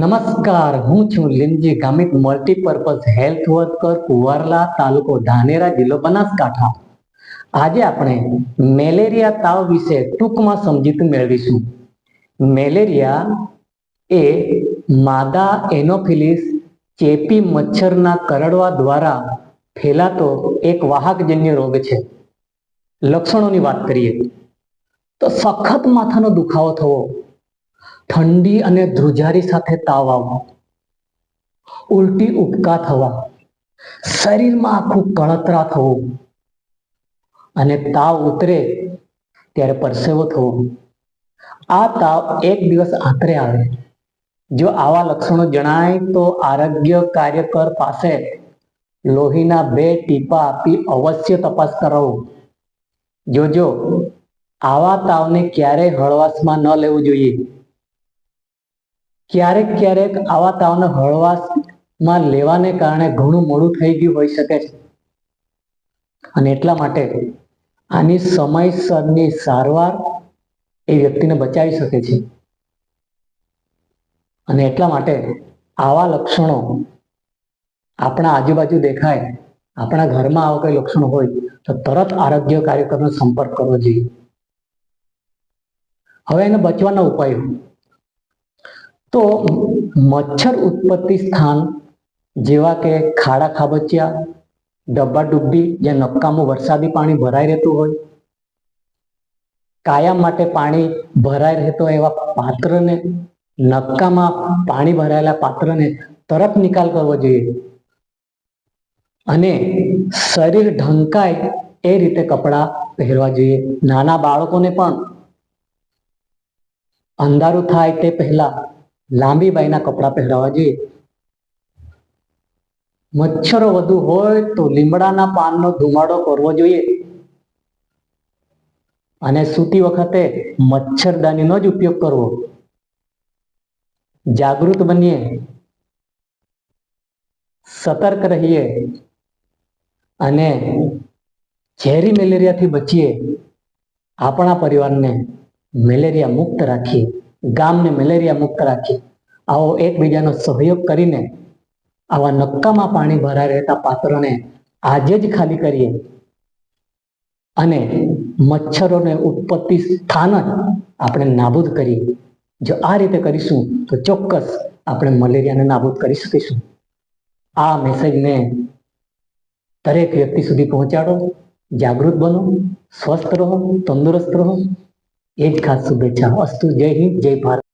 નમસ્કાર, હું છું Limji Gamit multipurpose health worker Kuvarla તાલુકો ધાનેરા જિલ્લો બનાસકાંઠા. આજે આપણે મેલેરિયા તાવ વિશે ટૂંકમાં સમજીત મેળવીશું. મેલેરિયા એ માદા એનોફિલિસ ચેપી મચ્છરના કરડવા દ્વારા ફેલાતો એક વાહકજન્ય રોગ છે. લક્ષણોની વાત કરીએ તો સખત માથાનો દુખાવો થવો ઠંડી અને ધ્રુજારી સાથે તાવ આવવો ઉલટી ઉપકા થવા. શરીરમાં આખું કળતરા થવું. અને તાવ ઉતરે ત્યારે પરસેવો થવો. આ તાવ એક દિવસ આંતરે આવે. જો આવા લક્ષણો જણાય તો આરોગ્ય કાર્યકર પાસે લોહીના બે ટીપા આપી અવશ્ય તપાસ કરાવો. જોજો, આવા તાવને ક્યારેય હળવાશમાં ન લેવું જોઈએ. ક્યારેક ક્યારેક આવા તાવને હળવાશમાં લેવાને કારણે ઘણું મોડું થઈ ગયું હોઈ શકે છે. અને એટલા માટે આની સમયસરની સારવાર એ વ્યક્તિને બચાવી શકે છે. અને એટલા માટે આવા લક્ષણો આપણા આજુબાજુ દેખાય, આપણા ઘરમાં આવા કોઈ લક્ષણો હોય, તો તરત આરોગ્ય કાર્યક્રમનો સંપર્ક કરવો જોઈએ. હવે એને બચવાના ઉપાયો. તો મચ્છર ઉત્પત્તિ સ્થાન જેવા કે ખાડા ખાબચિયા, ડબ્બા ડુબ્બી જ્યાં નક્કામું વરસાદી પાણી ભરાઈ રહેતું હોય. કાયમ માટે પાણી ભરાઈ રહેતો એવા પાત્રને નક્કામાં પાણી ભરાયેલા પાત્રને તરત નિકાલ કરવો જોઈએ. અને શરીર ઢંકાય એ રીતે કપડાં પહેરવા જોઈએ. નાના બાળકોને પણ અંધારું થાય તે પહેલા લાંબી બાઈના કપડાં પહેરાવા જોઈએ. મચ્છરો વધુ હોય તો લીમડાના પાનનો ધુમાડો કરવો જોઈએ. અને સૂતી વખતે મચ્છરદાનીનો જ ઉપયોગ કરવો. જાગૃત બનીએ. સતર્ક રહીએ. અને ઝેરી મેલેરિયાથી બચીએ. આપણા પરિવારને મેલેરિયા મુક્ત રાખીએ. ગામને મેલેરિયા મુક્ત રાખી આવો એકબીજાનો સહયોગ કરીને આવા નક્કામાં પાણી ભરા રહેતા પાત્રને આજે જ ખાલી કરીએ. અને મચ્છરોને ઉત્પત્તિ સ્થાન જ આપણે નાબૂદ કરીએ. જો આ રીતે કરીશું તો ચોક્કસ આપણે મલેરિયાને નાબૂદ કરી શકીશું. આ મેસેજને દરેક વ્યક્તિ સુધી પહોંચાડો. જાગૃત બનો, સ્વસ્થ રહો, તંદુરસ્ત રહો. એ જ ખાસ શુભેચ્છા. અસ્તુ જય હિન્દ જય ભારત.